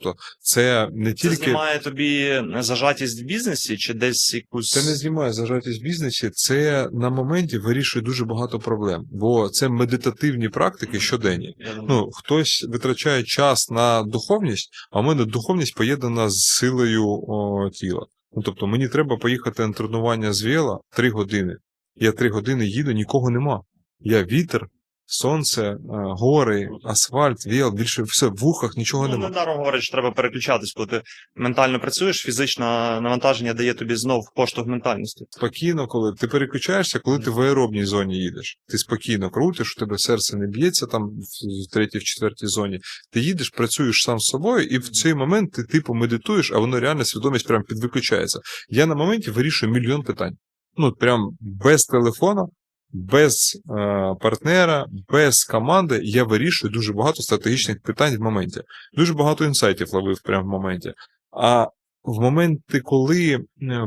Тобто, це не Це знімає тобі зажатість в бізнесі чи десь якусь. Це не знімає зажатість в бізнесі, це на моменті вирішує дуже багато проблем, бо це медитативні практики щоденні. Ну, хтось витрачає час на духовність, а в мене духовність поєднана з силою о, тіла. Ну, тобто мені треба поїхати на тренування з віла 3 години. Я 3 години їду, нікого нема. Я вітер, сонце, е, гори, асфальт, віл, більше все, в вухах нічого Ну, нема. недаром говорять, що треба переключатись, коли ти ментально працюєш, фізичне навантаження дає тобі знов поштовх ментальності. спокійно, коли ти переключаєшся, коли ти в аеробній зоні їдеш. Ти спокійно крутиш, у тебе серце не б'ється там в третій, в четвертій зоні. Ти їдеш, працюєш сам з собою, і в цей момент ти типу медитуєш, а воно реально свідомість прям підвиключається. Я на моменті вирішую мільйон питань. Ну, прям без телефона, без е, партнера, без команди я вирішую дуже багато стратегічних питань в моменті. Дуже багато інсайтів ловив прямо в моменті. А в моменти, коли е,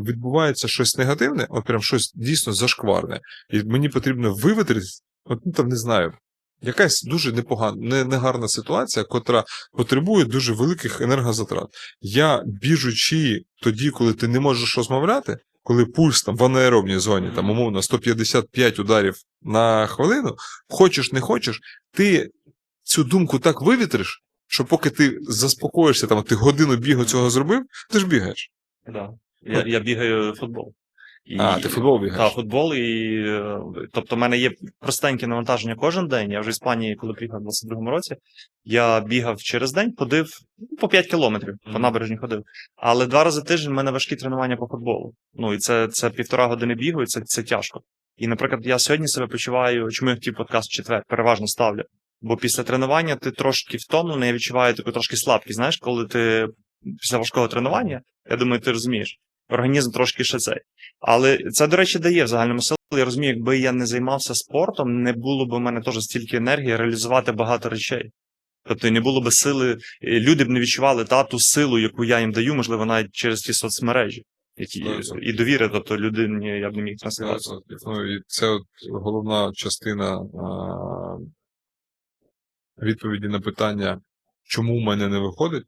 відбувається щось негативне, от прям щось дійсно зашкварне, і мені потрібно вивітрити, от ну там не знаю, якась дуже непогана, не, негарна ситуація, котра потребує дуже великих енергозатрат. Я біжучи тоді, коли ти не можеш розмовляти, коли пульс там в анаеробній зоні, там умовно 155 ударів на хвилину, хочеш не хочеш, ти цю думку так вивітриш, що поки ти заспокоїшся, там ти годину бігу цього зробив, ти ж бігаєш. Да. Я, я бігаю в футбол. І, А, ти футбол бігаєш? Так, футбол, і е, тобто, в мене є простеньке навантаження кожен день. Я вже в Іспанії, коли приїхав в 22-му році, я бігав через день, ходив ну, по 5 кілометрів, по набережні ходив. Але два рази в тиждень в мене важкі тренування по футболу. Ну і це, це півтора години бігу, і це, це тяжко. І, наприклад, я сьогодні себе почуваю, чому я хотів подкаст четвер, переважно ставлю. Бо після тренування ти трошки втомлений, я відчуваю таку трошки слабкість. Знаєш, коли ти після важкого тренування, я думаю, ти розумієш, організм трошки ще цей. Але це, до речі, дає в загальному силу. Я розумію, якби я не займався спортом, не було б у мене теж стільки енергії реалізувати багато речей. Тобто не було б сили, люди б не відчували та ту силу, яку я їм даю, можливо, навіть через ті соцмережі. Які, і довіри, тобто людині я б не міг транслювати. Ну, і це от головна частина а, відповіді на питання, чому в мене не виходить.